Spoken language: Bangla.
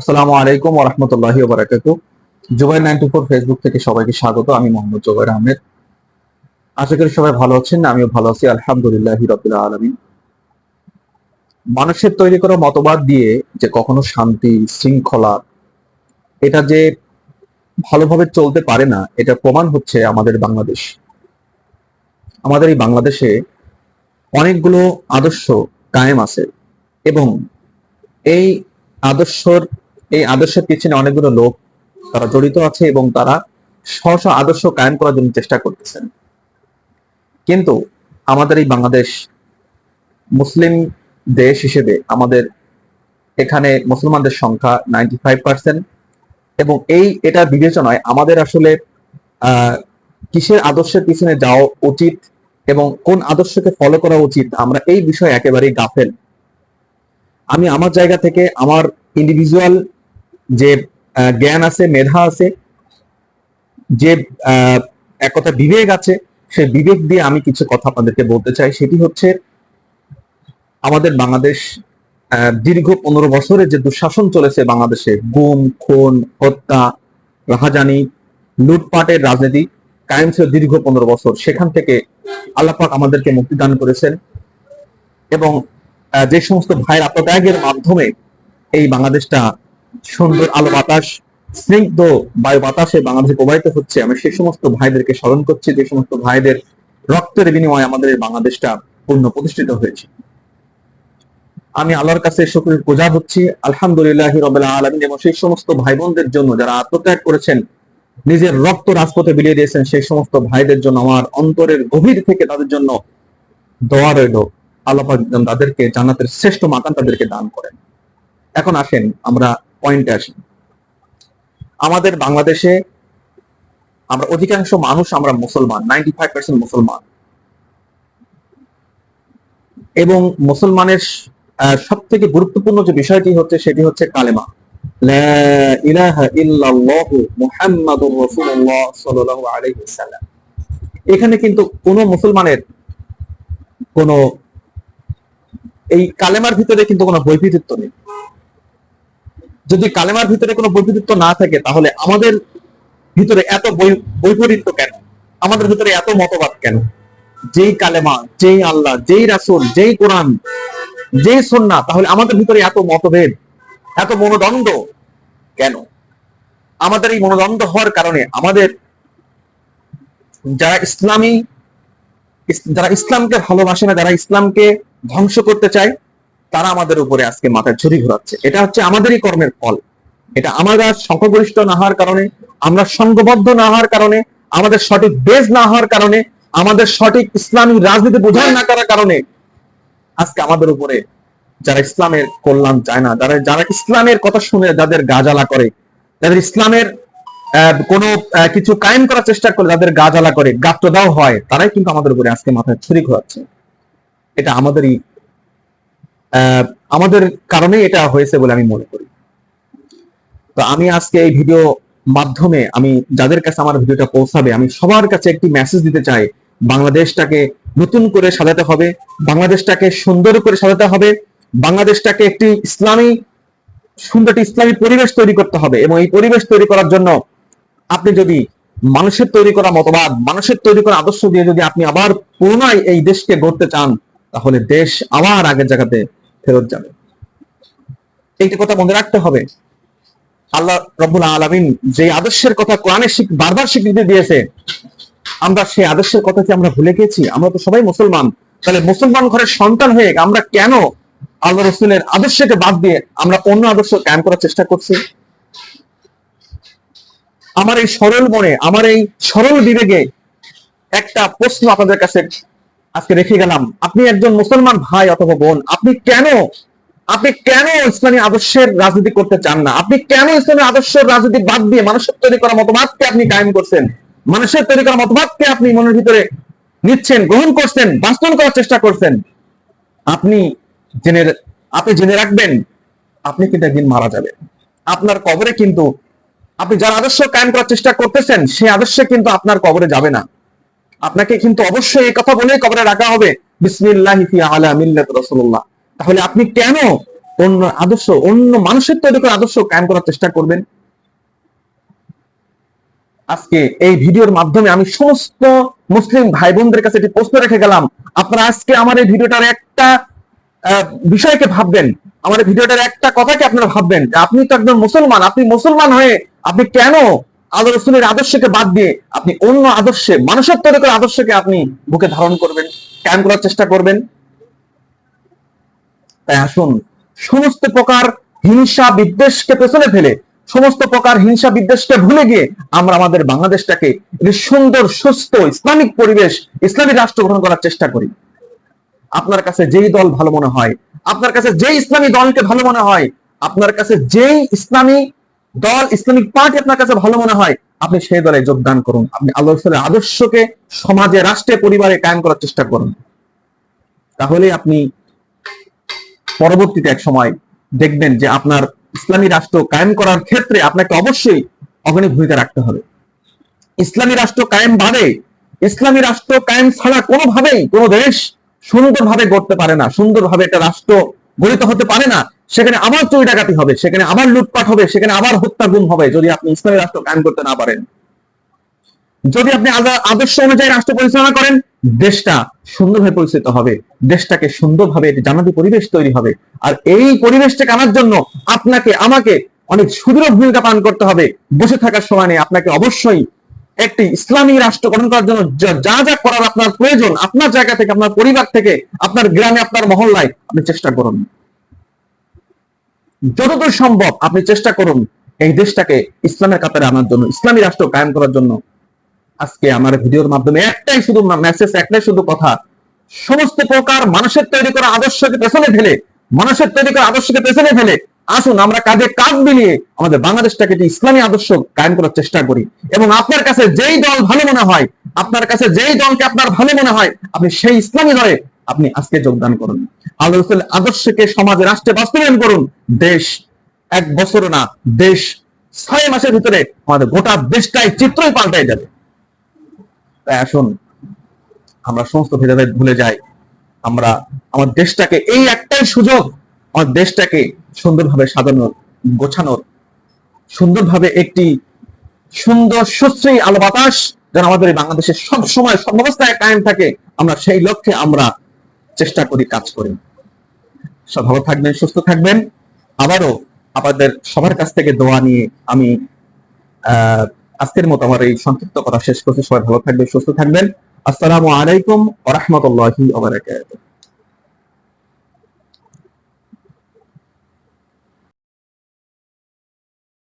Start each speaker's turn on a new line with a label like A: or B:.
A: আসসালামু আলাইকুম ওয়া রাহমাতুল্লাহি ওয়া বারাকাতুহু জুবাইর 94 ফেসবুক থেকে সবাইকে স্বাগত। আমি মোহাম্মদ জুবাইর আহমেদ। আশা করি সবাই ভালো আছেন, আমিও ভালো আছি, আলহামদুলিল্লাহি রাব্বিল আলামিন। মানুষের তৈরি করা মতবাদ দিয়ে যে কখনো শান্তি, শৃঙ্খলা, এটা যে ভালোভাবে চলতে পারে না, এটা প্রমাণ হচ্ছে আমাদের বাংলাদেশ। আমাদের এই বাংলাদেশে অনেকগুলো আদর্শ কায়েম আছে এবং এই আদর্শর এই আদর্শের পিছনে অনেকগুলো লোক তারা জড়িত আছে এবং তারা স্ব স্ব আদর্শ কায়েম করার জন্য চেষ্টা করতেছেন। কিন্তু আমাদের এই বাংলাদেশ মুসলিম দেশ হিসেবে আমাদের এখানে মুসলমানদের সংখ্যা নাইনটি ফাইভ পার্সেন্ট এবং এই এটা বিবেচনায় আমাদের আসলে কিসের আদর্শের পিছনে যাওয়া উচিত এবং কোন আদর্শকে ফলো করা উচিত, আমরা এই বিষয়ে একেবারেই গাফেল। আমি আমার জায়গা থেকে, আমার ইন্ডিভিজুয়াল যে জ্ঞান আছে, মেধা আছে, যে এক কথা বিবেক আছে, সে বিবেক দিয়ে আমি কিছু কথা আপনাদেরকে বলতে চাই। সেটি হচ্ছে, আমাদের বাংলাদেশ দীর্ঘ পনেরো বছরের যে দুঃশাসন চলেছে বাংলাদেশে, গুম, খুন, হত্যা, রাহাজানি, লুটপাটের রাজনীতি, কায়েম ছিল দীর্ঘ পনেরো বছর। সেখান থেকে আল্লাপাক আমাদেরকে মুক্তিদান করেছেন এবং যে সমস্ত ভাইয়ের আত্মত্যাগের মাধ্যমে এই বাংলাদেশটা সুন্দর আলো বাতাস, স্নিগ্ধ বায়ু বাতাসে বাংলাদেশে প্রবাহিত হচ্ছে। আমি সেই সমস্ত ভাইদেরকে স্মরণ করছি, যে সমস্ত ভাইদের রক্তের বিনিময়ে আমাদের বাংলাদেশটা পূর্ণ প্রতিষ্ঠিত হয়েছে। আমি আল্লাহর কাছে শুক্রের পূজা হচ্ছি। আলহামদুলিল্লাহ আলমিন, এবং সেই সমস্ত ভাই বোনদের জন্য যারা আত্মত্যাগ করেছেন, নিজের রক্ত রাজপথে বিলিয়ে দিয়েছেন, সেই সমস্ত ভাইদের জন্য আমার অন্তরের গভীর থেকে তাদের জন্য দোয়া রইল। আল্লাহ তাদেরকে জান্নাতের শ্রেষ্ঠ মাকান তাদেরকে দান করেন। এখন আসেন, আমরা পয়েন্টে আসি আমাদের বাংলাদেশে আমরা অধিকাংশ মানুষ আমরা মুসলমান নাইনটি ফাইভ পার্সেন্ট মুসলমান। এবং মুসলমানের সব থেকে গুরুত্বপূর্ণ যে বিষয়টি হচ্ছে সেটি হচ্ছে কালেমা। এখানে কিন্তু কোন মুসলমানের কোন, এই কালেমার ভিতরে কিন্তু কোনো বৈপরীত্য নেই। যদি কালেমার ভিতরে কোনো বৈপরীত্য না থাকে, তাহলে আমাদের ভিতরে এত বৈপরীত্য কেন? আমাদের ভিতরে এত মতবাদ কেন? যেই কালেমা, যেই আল্লাহ, যেই রাসুল, যেই কোরআন, যেই সন্না তাহলে আমাদের ভিতরে এত মতভেদ, এত মনোদণ্ড কেন? আমাদের এই মনোদণ্ড হওয়ার কারণে আমাদের যারা ইসলামী যারা ইসলামকে ভালোবাসে না, যারা ইসলামকে ধ্বংস করতে চায় তারা আমাদের উপরে আজকে মাথায় ছুরি ঘোরাচ্ছে। এটা হচ্ছে আমাদেরই কর্মের ফল। এটা আমরা সংখ্যাগরিষ্ঠ না হওয়ার কারণে, আমরা সংঘবদ্ধ না হওয়ার কারণে, আমাদের সঠিক বেজ না হওয়ার কারণে, আমাদের সঠিক ইসলামী রাজনীতি বোঝার না করার কারণে আজকে আমাদের উপরে যারা ইসলামের কল্যাণ চায় না, যারা যারা ইসলামের কথা শুনে যাদের গাজালা করে, যাদের ইসলামের কোনো কিছু কায়েম করার চেষ্টা করে যাদের গাজালা করে গাত্র দাও হয়, তারাই কিন্তু আমাদের উপরে আজকে মাথায় ছুরি ঘোরাচ্ছে। এটা আমাদেরই আমাদের কারণে এটা হয়েছে বলে আমি মনে করি। তো আমি আজকে এই ভিডিও মাধ্যমে আমি যাদের কাছে আমার ভিডিওটা পৌঁছাবে, আমি সবার কাছে একটি মেসেজ দিতে চাই, বাংলাদেশটাকে নতুন করে সাজাতে হবে, বাংলাদেশটাকে সুন্দর করে সাজাতে হবে, বাংলাদেশটাকে একটি ইসলামী, সুন্দর একটি ইসলামী পরিবেশ তৈরি করতে হবে এবং এই পরিবেশ তৈরি করার জন্য আপনি যদি মানুষের তৈরি করা মতবাদ, মানুষের তৈরি করা আদর্শ দিয়ে যদি আপনি আবার পুনরায় এই দেশকে গড়তে চান, তাহলে দেশ আবার আগের জায়গাতে ফেরত যাবে। এইটা কথা মনে রাখতে হবে। আল্লাহ রব্বুল আলমিন যে আদর্শের কথা কোরআনে বারবার স্বীকৃতি দিয়েছে, আমরা সেই আদর্শের কথা কি আমরা ভুলে গেছি? আমরা তো সবাই মুসলমান। তাহলে মুসলমান ঘরের সন্তান হয়ে আমরা কেন আল্লাহ রসুলের আদর্শকে বাদ দিয়ে আমরা অন্য আদর্শ কায়েম করার চেষ্টা করছি? আমার এই সরল মনে, আমার এই সরল বিবেকে একটা প্রশ্ন আপনাদের কাছে আজকে রেখে গেলাম, আপনি একজন মুসলমান ভাই অথবা বোন, আপনি কেন আপনি কেন ইসলামী আদর্শের রাজনীতি করতে চান না? আপনি কেন ইসলামী আদর্শের রাজনীতি বাদ দিয়ে মানুষের তৈরি করা মতবাদকে আপনি কায়েম করছেন? মানুষের তৈরি করা মতবাদকে আপনি মনের ভিতরে নিচ্ছেন, গ্রহণ করছেন, বাস্তবায়ন করার চেষ্টা করছেন। আপনি জেনে আপনি জেনে রাখবেন, আপনি কিন্তু একদিন মারা যাবেন। আপনার কবরে কিন্তু, আপনি যার আদর্শ কায়েম করার চেষ্টা করতেছেন, সেই আদর্শে কিন্তু আপনার কবরে যাবে না। আপনাকে কিন্তু অবশ্যই এই কথা বলে কবরে রাখা হবে। বিসমিল্লাহি আলা মিল্লাত রাসূলুল্লাহ। তাহলে আপনি কেন অন্য আদর্শ, অন্য মানুষের তৈরি করা আদর্শ কায়েম করার চেষ্টা করবেন? আজকে এই ভিডিওর মাধ্যমে আমি সমস্ত মুসলিম ভাই বোনদের কাছে একটি প্রশ্ন রেখে গেলাম। আপনারা আজকে আমার এই ভিডিওটার একটা বিষয়কে ভাববেন। আমার ভিডিওটার একটা কথাকে আপনারা ভাববেন আপনি তো একজন মুসলমান, আপনি মুসলমান হয়ে আপনি কেন আল্লাহ রসুলের আদর্শকে বাদ দিয়ে আপনি অন্য আদর্শে, মানুষের তৈরি করা আদর্শকে আপনি বুকে ধারণ করবেন কায়েম করার চেষ্টা করবেন। তাই আসুন, সমস্ত প্রকার হিংসা বিদ্বেষকে পেছনে ফেলে, সমস্ত প্রকার হিংসা বিদ্বেষকে ভুলে গিয়ে আমরা আমাদের বাংলাদেশটাকে সুন্দর, সুস্থ, ইসলামিক পরিবেশ, ইসলামী রাষ্ট্র গ্রহণ করার চেষ্টা করি। আপনার কাছে যেই দল ভালো মনে হয়, আপনার কাছে যেই ইসলামী দলকে ভালো মনে হয়, আপনার কাছে যেই ইসলামী দল, ইসলামিক পার্টি আপনার কাছে ভালো মনে হয়, আপনি সেই দলে যোগদান করুন। আপনি আল্লাহ আদর্শকে সমাজে, রাষ্ট্রে, পরিবারে কায়েম করার চেষ্টা করুন। তাহলে আপনি পরবর্তীতে এক সময় দেখবেন যে আপনার ইসলামী রাষ্ট্র কায়েম করার ক্ষেত্রে আপনাকে অবশ্যই অগ্রণী ভূমিকা রাখতে হবে। ইসলামী রাষ্ট্র কায়েম ভাবে ইসলামী রাষ্ট্র কায়েম ছাড়া কোনোভাবেই কোনো দেশ সুন্দরভাবে গড়তে পারে না, সুন্দরভাবে একটা রাষ্ট্র গঠিত হতে পারে না। সেখানে আবার চুরি ডাকাতি হবে, সেখানে আবার লুটপাট হবে, সেখানে আবার হত্যা গুম হবে যদি আপনি ইসলামী রাষ্ট্র কায়েম করতে না পারেন। যদি আপনি আদর্শ অনুযায়ী রাষ্ট্র পরিচালনা করেন, দেশটা সুন্দরভাবে পরিচালিত হবে, দেশটাকে সুন্দরভাবে জানাতি পরিবেশ তৈরি হবে। আর এই পরিবেশটাকে আনার জন্য আপনাকে, আমাকে অনেক সুদৃঢ় ভূমিকা পালন করতে হবে। বসে থাকার সময় নেই আপনাকে অবশ্যই একটি ইসলামী রাষ্ট্র গঠন করার জন্য যা যা করার আপনার প্রয়োজন, আপনার জায়গা থেকে, আপনার পরিবার থেকে, আপনার গ্রামে, আপনার মহল্লায় আপনি চেষ্টা করুন। যতদূর সম্ভব আপনি চেষ্টা করুন এই দেশটাকে ইসলামের কাতারে আনার জন্য, ইসলামী রাষ্ট্র কায়েম করার জন্য। আজকে আমার ভিডিওর মাধ্যমে একটাই শুধু মেসেজ একটাই শুধু কথা, সমস্ত প্রকার মানুষের তৈরি করা আদর্শকে পেছনে ফেলে, মানুষের তৈরি করা আদর্শকে পেছনে ফেলে আসুন আমরা কাজে কাজ মিলিয়ে আমাদের বাংলাদেশটাকে একটি ইসলামী আদর্শ কায়েম করার চেষ্টা করি। এবং আপনার কাছে যেই দল ভালো মনে হয়, আপনার কাছে যেই দলকে আপনার ভালো মনে হয়, আপনি সেই ইসলামী দলে আপনি আজকে যোগদান করুন। আল্লাহ রসুলের আদর্শকে সমাজে, রাষ্ট্রে বাস্তবায়ন করুন। দেশ এক বছর না, দেশ ছয় মাসের ভিতরে আমাদের গোটা দেশটাই চিত্রই পাল্টাই যাবে তাই আসুন, আমরা সমস্ত ভেদাভেদ ভুলে যাই। আমরা, আমার দেশটাকে এই একটাই সুযোগ, আমার দেশটাকে সুন্দরভাবে সাজানোর, গোছানোর, সুন্দরভাবে একটি সুন্দর সুশ্রী আলো বাতাস যেন আমাদের এই বাংলাদেশে সব সময় সর্বাবস্থায় কায়েম থাকে। আমরা সেই লক্ষ্যে আমরা চেষ্টা করি কাজ করি। সব ভালো থাকবেন, সুস্থ থাকবেন। আবারও আপনাদের সবার কাছ থেকে দোয়া নিয়ে আমি আজকের মতো আমার এই সংক্ষিপ্ত কথা শেষ করছি। সবাই ভালো থাকবেন, সুস্থ থাকবেন। আসসালামু আলাইকুম বারাকাতুহু।